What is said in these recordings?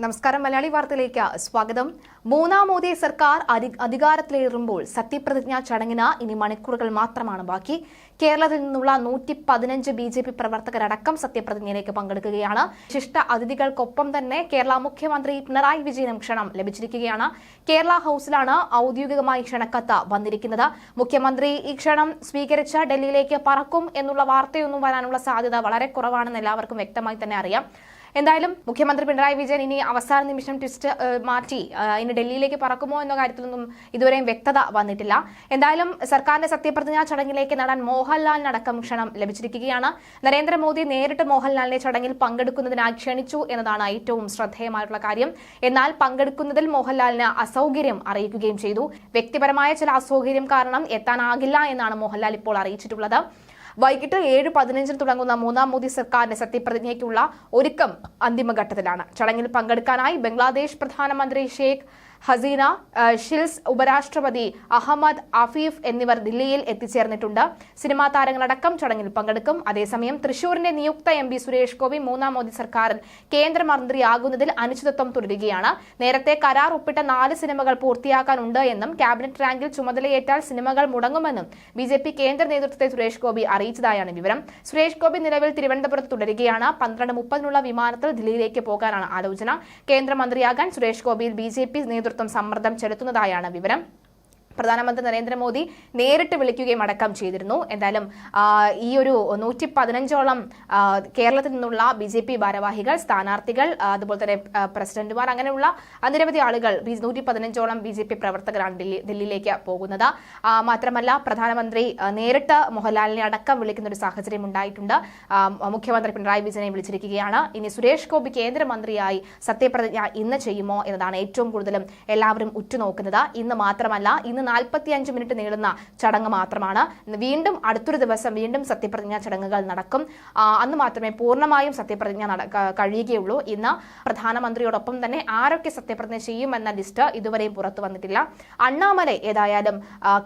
നമസ്കാരം മലയാളി വാർത്തയിലേക്ക് സ്വാഗതം. മൂന്നാം മോദി സർക്കാർ അധി- അധികാരത്തിലേറുമ്പോൾ സത്യപ്രതിജ്ഞാ ചടങ്ങിന് ഇനി മണിക്കൂറുകൾ മാത്രമാണ് ബാക്കി. കേരളത്തിൽ നിന്നുള്ള നൂറ്റി പതിനഞ്ച് ബി ജെ പി പ്രവർത്തകരടക്കം സത്യപ്രതിജ്ഞയിലേക്ക് പങ്കെടുക്കുകയാണ്. വിശിഷ്ട അതിഥികൾക്കൊപ്പം തന്നെ കേരള മുഖ്യമന്ത്രി പിണറായി വിജയനും ക്ഷണം ലഭിച്ചിരിക്കുകയാണ്. കേരള ഹൌസിലാണ് ഔദ്യോഗികമായി ക്ഷണക്കത്ത് വന്നിരിക്കുന്നത്. മുഖ്യമന്ത്രി ഈ ക്ഷണം സ്വീകരിച്ച് ഡൽഹിയിലേക്ക് പറക്കും എന്നുള്ള വാർത്തയൊന്നും വരാനുള്ള സാധ്യത വളരെ കുറവാണെന്ന് എല്ലാവർക്കും വ്യക്തമായി തന്നെ അറിയാം. എന്തായാലും മുഖ്യമന്ത്രി പിണറായി വിജയൻ ഇനി അവസാന നിമിഷം ട്വിസ്റ്റ് മാറ്റി ഇനി ഡൽഹിയിലേക്ക് പറക്കുമോ എന്ന കാര്യത്തിലൊന്നും ഇതുവരെയും വ്യക്തത വന്നിട്ടില്ല. എന്തായാലും സർക്കാരിന്റെ സത്യപ്രതിജ്ഞാ ചടങ്ങിലേക്ക് നടൻ മോഹൻലാലിനടക്കം ക്ഷണം ലഭിച്ചിരിക്കുകയാണ്. നരേന്ദ്രമോദി നേരിട്ട് മോഹൻലാലിനെ ചടങ്ങിൽ പങ്കെടുക്കുന്നതിനായി ക്ഷണിച്ചു എന്നതാണ് ഏറ്റവും ശ്രദ്ധേയമായിട്ടുള്ള കാര്യം. എന്നാൽ പങ്കെടുക്കുന്നതിൽ മോഹൻലാലിന് അസൗകര്യം അറിയിക്കുകയും ചെയ്തു. വ്യക്തിപരമായ ചില അസൗകര്യം കാരണം എത്താനാകില്ല എന്നാണ് മോഹൻലാൽ ഇപ്പോൾ അറിയിച്ചിട്ടുള്ളത്. വൈകിട്ട് ഏഴ് പതിനഞ്ചിന് തുടങ്ങുന്ന മൂന്നാം മോദി സർക്കാരിന്റെ സത്യപ്രതിജ്ഞയ്ക്കുള്ള ഒരുക്കം അന്തിമഘട്ടത്തിലാണ്. ചടങ്ങിൽ പങ്കെടുക്കാനായി ബംഗ്ലാദേശ് പ്രധാനമന്ത്രി ഷെയ്ഖ് ഹസീന ഷിൽസ് ഉപരാഷ്ട്രപതി അഹമ്മദ് അഫീഫ് എന്നിവർ ദില്ലിയിൽ എത്തിച്ചേർന്നിട്ടുണ്ട്. സിനിമാ താരങ്ങളടക്കം ചടങ്ങിൽ പങ്കെടുക്കും. അതേസമയം തൃശൂരിന്റെ നിയുക്ത എം പി സുരേഷ് ഗോപി മൂന്നാം മോദി സർക്കാരിൽ കേന്ദ്രമന്ത്രിയാകുന്നതിൽ അനിശ്ചിതത്വം തുടരുകയാണ്. നേരത്തെ കരാർ ഒപ്പിട്ട നാല് സിനിമകൾ പൂർത്തിയാക്കാനുണ്ട് എന്നും ക്യാബിനറ്റ് റാങ്കിൽ ചുമതലയേറ്റാൽ സിനിമകൾ മുടങ്ങുമെന്നും ബി ജെ പി കേന്ദ്ര നേതൃത്വത്തെ സുരേഷ് ഗോപി അറിയിച്ചതായാണ് വിവരം. സുരേഷ് ഗോപി നിലവിൽ തിരുവനന്തപുരത്ത് തുടരുകയാണ്. പന്ത്രണ്ട് മുപ്പതിനുള്ള വിമാനത്തിൽ ദില്ലിയിലേക്ക് പോകാനാണ് ആലോചന. കേന്ദ്രമന്ത്രിയാകാൻ സുരേഷ് ഗോപിയിൽ ബി ജെ പി നേതൃത്വം സമ്മർദ്ദം ചെലുത്തുന്നതായാണ് വിവരം പ്രധാനമന്ത്രി നരേന്ദ്രമോദി നേരിട്ട് വിളിക്കുകയും അടക്കം ചെയ്തിരുന്നു. എന്തായാലും ഈ ഒരു നൂറ്റി പതിനഞ്ചോളം കേരളത്തിൽ നിന്നുള്ള ബി ജെ പി ഭാരവാഹികൾ സ്ഥാനാർത്ഥികൾ അതുപോലെ തന്നെ പ്രസിഡന്റുമാർ അങ്ങനെയുള്ള നിരവധി ആളുകൾ നൂറ്റി പതിനഞ്ചോളം ബി ജെ പി പ്രവർത്തകരാണ് ഡൽഹി ഡൽഹിയിലേക്ക് പോകുന്നത്. മാത്രമല്ല പ്രധാനമന്ത്രി നേരിട്ട് മോഹൻലാലിനെ അടക്കം വിളിക്കുന്ന ഒരു സാഹചര്യം ഉണ്ടായിട്ടുണ്ട്. മുഖ്യമന്ത്രി പിണറായി വിജയനെ വിളിച്ചിരിക്കുകയാണ്. ഇനി സുരേഷ് ഗോപി കേന്ദ്രമന്ത്രിയായി സത്യപ്രതിജ്ഞ ഇന്ന് ചെയ്യുമോ എന്നതാണ് ഏറ്റവും കൂടുതലും എല്ലാവരും ഉറ്റുനോക്കുന്നത്. ഇന്ന് മാത്രമല്ല ഇന്ന് നാൽപ്പത്തിയഞ്ച് മിനിറ്റ് നീളുന്ന ചടങ്ങ് മാത്രമാണ്. വീണ്ടും അടുത്തൊരു ദിവസം വീണ്ടും സത്യപ്രതിജ്ഞാ ചടങ്ങുകൾ നടക്കും. അന്ന് മാത്രമേ പൂർണമായും സത്യപ്രതിജ്ഞ കഴിയുകയുള്ളൂ. ഇന്ന് പ്രധാനമന്ത്രിയോടൊപ്പം തന്നെ ആരൊക്കെ സത്യപ്രതിജ്ഞ ചെയ്യുമെന്ന ലിസ്റ്റ് ഇതുവരെയും പുറത്തു വന്നിട്ടില്ല. അണ്ണാമലൈ ഏതായാലും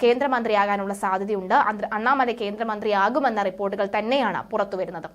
കേന്ദ്രമന്ത്രിയാകാനുള്ള സാധ്യതയുണ്ട്. അണ്ണാമലൈ കേന്ദ്രമന്ത്രിയാകുമെന്ന റിപ്പോർട്ടുകൾ തന്നെയാണ് പുറത്തുവരുന്നത്